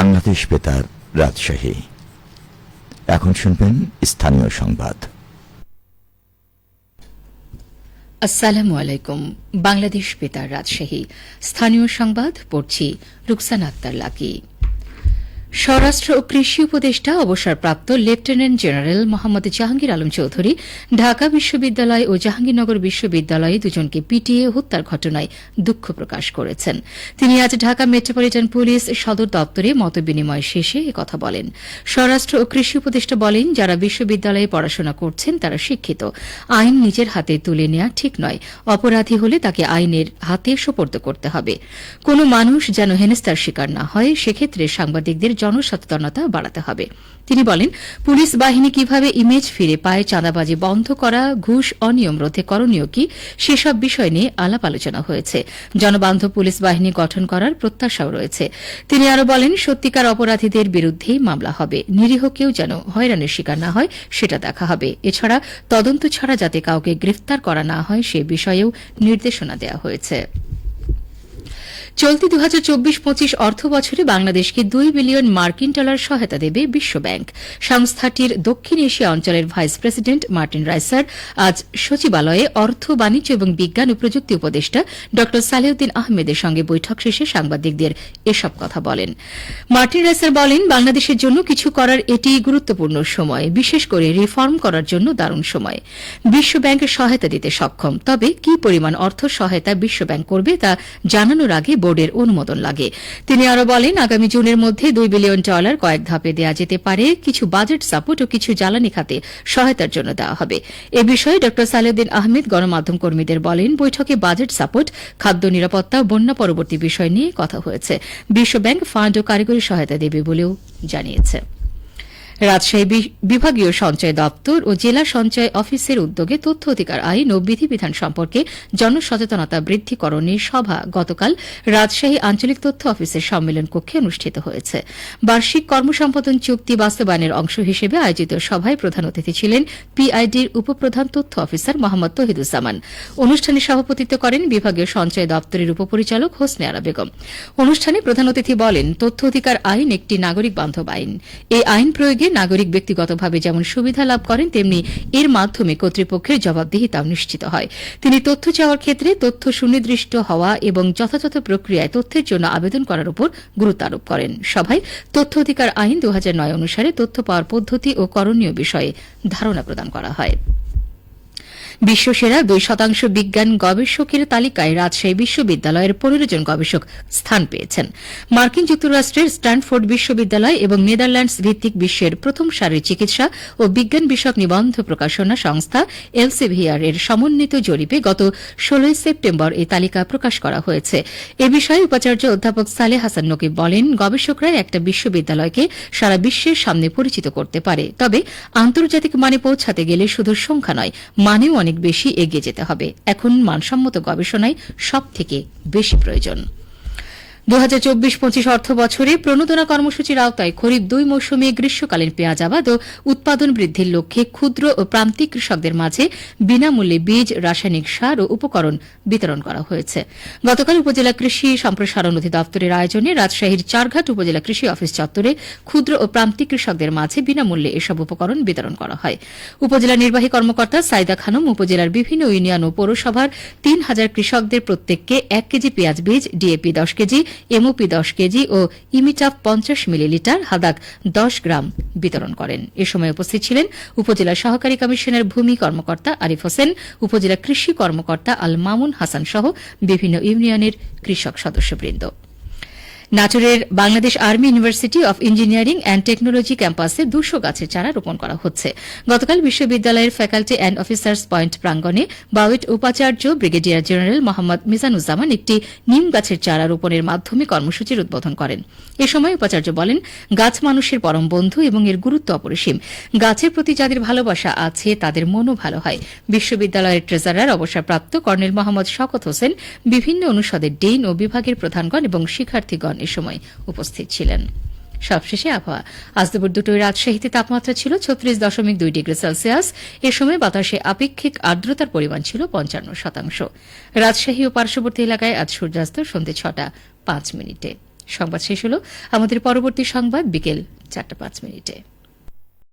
বাংলাদেশ বেতার, রাজশাহী। এখন শুনবেন স্থানীয় সংবাদ। আসসালামু আলাইকুম, বাংলাদেশ বেতার, রাজশাহী। স্থানীয় সংবাদ, পড়ছি রুকসান আক্তার লাকি। স্বরাষ্ট্র ও কৃষি উপদেষ্টা, অবসরপ্রাপ্ত লেফটেন্যান্ট জেনারেল মোহাম্মদ জাহাঙ্গীর আলম চৌধুরী, ঢাকা বিশ্ববিদ্যালয় ও জাহাঙ্গীরনগর বিশ্ববিদ্যালয়ে দুজনকে পিটিএ হত্যার ঘটনায় দুঃখ প্রকাশ করেছেন। তিনি আজ ঢাকা মেট্রোপলিটন পুলিশ সদর দপ্তরে মতবিনিময় শেষে কথা বলেন। স্বরাষ্ট্র ও কৃষি উপদেষ্টা বলেন, যারা বিশ্ববিদ্যালয়ে পড়াশোনা করছেন, তারা শিক্ষিত। আইন নিজের হাতে তুলে নেওয়া ঠিক নয়। অপরাধী হলে তাকে আইনের হাতে সোপর্দ করতে হবে। কোন মানুষ যেন হেনস্তার শিকার না হয়, সেক্ষেত্রে সাংবাদিকদের জনসচেতনতা বাড়াতে হবে। তিনি বলেন, পুলিশ বাহিনী কীভাবে ইমেজ ফিরে পায়, চাঁদাবাজি বন্ধ করা, ঘুষ, অনিয়ম রোধে করণীয় কি, সেসব বিষয় নিয়ে আলাপ আলোচনা হয়েছে। জনবান্ধব পুলিশ বাহিনী গঠন করার প্রত্যাশাও রয়েছে। তিনি আরও বলেন, সত্যিকার অপরাধীদের বিরুদ্ধেই মামলা হবে। নিরীহ কেউ যেন হয়রানির শিকার না হয়, সেটা দেখা হবে। এছাড়া তদন্ত ছাড়া যাতে কাউকে গ্রেফতার করা না হয়, সে বিষয়েও নির্দেশনা দেওয়া হয়েছে। চলতি দু হাজার চব্বিশ পঁচিশ অর্থ বছরে বাংলাদেশকে দুই বিলিয়ন মার্কিন ডলার সহায়তা দেবে বিশ্বব্যাংক। সংস্থাটির দক্ষিণ এশিয়া অঞ্চলের ভাইস প্রেসিডেন্ট মার্টিন রাইসার আজ সচিবালয়ে অর্থ, বাণিজ্য এবং বিজ্ঞান ও প্রযুক্তি উপদেষ্টা ড. সালেউদ্দিন আহমেদের সঙ্গে বৈঠক শেষে সাংবাদিকদের এসব কথা বলেন। মার্টিন রাইসার বলেন, বাংলাদেশের জন্য কিছু করার এটি গুরুত্বপূর্ণ সময়, বিশেষ করে রিফর্ম করার জন্য দারুণ সময়। বিশ্বব্যাংক সহায়তা দিতে সক্ষম, তবে কি পরিমাণ অর্থ সহায়তা বিশ্বব্যাংক করবে তা জানানোর আগে বোর্ডের অনুমোদন লাগে। তিনি আরও বলেন, আগামী জুনের মধ্যে দুই বিলিয়ন ডলার কয়েক ধাপে দেওয়া যেতে পারে। কিছু বাজেট সাপোর্ট ও কিছু জ্বালানি খাতে সহায়তার জন্য দেওয়া হবে। এ বিষয়ে ড. সালেউদ্দিন আহমেদ, গণমাধ্যম কর্মীদের বলেন, বৈঠকে বাজেট সাপোর্ট, খাদ্য নিরাপত্তা বন্যা পরবর্তী বিষয় নিয়ে কথা হয়েছে। বিশ্বব্যাংক ফান্ড ও কারিগরি সহায়তা দেবে বলেও জানিয়েছে। রাজশাহী বিভাগীয় সঞ্চয় দপ্তর ও জেলা সঞ্চয় অফিসের উদ্যোগে তথ্য অধিকার আইন ও বিধিবিধান সম্পর্কে জনসচেতনতা বৃদ্ধিকরণের সভা গতকাল রাজশাহী আঞ্চলিক তথ্য অফিসের সম্মেলন কক্ষে অনুষ্ঠিত হয়েছে। বার্ষিক কর্মসম্পাদন চুক্তি বাস্তবায়নের অংশ হিসেবে আয়োজিত সভায় প্রধান অতিথি ছিলেন পিআইডির উপপ্রধান তথ্য অফিসার মোহাম্মদ তহিদুজ্জামান। অনুষ্ঠানে সভাপতিত্ব করেন বিভাগীয় সঞ্চয় দপ্তরের উপপরিচালক হোসনে আরা বেগম। অনুষ্ঠানে প্রধান অতিথি বলেন, তথ্য অধিকার আইন একটি নাগরিক বান্ধব আইন। এই আইন প্রয়োগে নাগরিক ব্যক্তিগতভাবে যেমন সুবিধা লাভ করেন, তেমনি এর মাধ্যমে কর্তৃপক্ষের জবাবদিহিতাও নিশ্চিত হয়। তিনি তথ্য চাওয়ার ক্ষেত্রে তথ্য সুনির্দিষ্ট হওয়া এবং যথাযথ প্রক্রিয়ায় তথ্যের জন্য আবেদন করার উপর গুরুত্ব আরোপ করেন। সভায় তথ্য অধিকার আইন দু হাজার নয় অনুসারে তথ্য পাওয়ার পদ্ধতি ও করণীয় বিষয়ে ধারণা প্রদান করা হয়। বিশ্বসেরা দুই শতাংশ বিজ্ঞান গবেষকের তালিকায় রাজশাহী বিশ্ববিদ্যালয়ের পনেরো জন গবেষক স্থান পেয়েছেন। মার্কিন যুক্তরাষ্ট্রের স্ট্যানফোর্ড বিশ্ববিদ্যালয় এবং নেদারল্যান্ডস ভিত্তিক বিশ্বের প্রথম সারির চিকিৎসা ও বিজ্ঞান বিষয়ক নিবন্ধ প্রকাশনা সংস্থা এলসিভিআর এর সমন্বিত জরিপে গত ষোলই সেপ্টেম্বর এই তালিকা প্রকাশ করা হয়েছে। এ বিষয়ে উপাচার্য অধ্যাপক সালে হাসান নকিব বলেন, গবেষকরা একটা বিশ্ববিদ্যালয়কে সারা বিশ্বের সামনে পরিচিত করতে পারে, তবে আন্তর্জাতিক মানে পৌঁছাতে গেলে শুধু সংখ্যা নয়, মানেও অনেক বেশি এগিয়ে যেতে হবে। এখন মানসম্মত গবেষণায় সব থেকে বেশি প্রয়োজন। দু হাজার চব্বিশ পঁচিশ অর্থ বছরে প্রণোদনা কর্মসূচির আওতায় খরিফ দুই মৌসুমে গ্রীষ্মকালীন পেঁয়াজ আবাদ ও উৎপাদন বৃদ্ধির লক্ষ্যে ক্ষুদ্র ও প্রান্তিক কৃষকদের মাঝে বিনামূল্যে বীজ, রাসায়নিক সার ও উপকরণ বিতরণ করা হয়েছে। গতকাল উপজেলা কৃষি সম্প্রসারণ অধিদপ্তরের আয়োজনে রাজশাহীর চারঘাট উপজেলা কৃষি অফিস চত্বরে ক্ষুদ্র ও প্রান্তিক কৃষকদের মাঝে বিনামূল্যে এসব উপকরণ বিতরণ করা হয়। উপজেলা নির্বাহী কর্মকর্তা সাইদা খানম উপজেলার বিভিন্ন ইউনিয়ন ও পৌরসভার তিন হাজার কৃষকদের প্রত্যেককে এক কেজি পেঁয়াজ বীজ, ডিএপি দশ কেজি এমওপি দশ কেজি ও ইমিটাপ পঞ্চাশ মিলিলিটার হাদাক দশ গ্রাম বিতরণ করেন। এ সময় উপস্থিত ছিলেন উপজেলা সহকারী কমিশনের ভূমি কর্মকর্তা আরিফ হোসেন, উপজেলা কৃষি কর্মকর্তা আল মামুন হাসান সহ বিভিন্ন ইউনিয়নের কৃষক সদস্যবৃন্দ। নাটোরের Bangladesh Army University of Engineering and Technology ক্যাম্পাসে দুশো গাছের চারা রোপণ করা হচ্ছে। গতকাল বিশ্ববিদ্যালয়ের ফ্যাকাল্টি অ্যান্ড অফিসার্স পয়েন্ট প্রাঙ্গণে বাউট উপাচার্য ব্রিগেডিয়ার জেনারেল মোহাম্মদ মিজানুজ্জামান একটি নিম গাছের চারা রোপণের মাধ্যমে কর্মসূচির উদ্বোধন করেন। এ সময় উপাচার্য বলেন, গাছ মানুষের পরম বন্ধু এবং এর গুরুত্ব অপরিসীম। গাছের প্রতি যাদের ভালোবাসা আছে, তাদের মনও ভালো হয়। বিশ্ববিদ্যালয়ের ট্রেজারার অবসরপ্রাপ্ত কর্নেল মোহাম্মদ শকত হোসেন বিভিন্ন অনুষদের ডিন ও বিভাগের প্রধানগণ এবং শিক্ষার্থীগণ এ সময় উপস্থিত ছিলেন। সবশেষে আবহাওয়া। আজ দুপুর দুটোই রাজশাহীতে তাপমাত্রা ছিল ছত্রিশ দশমিক দুই ডিগ্রি সেলসিয়াস। এ সময় বাতাসে আপেক্ষিক আর্দ্রতার পরিমাণ ছিল পঞ্চান্ন শতাংশ। রাজশাহী ও পার্শ্ববর্তী এলাকায় আজ সূর্যাস্ত সন্ধ্যে ছটা পাঁচ মিনিটে। সংবাদ শেষ হল আমাদের পরবর্তী সংবাদ বিকেল চারটা পাঁচ মিনিটে।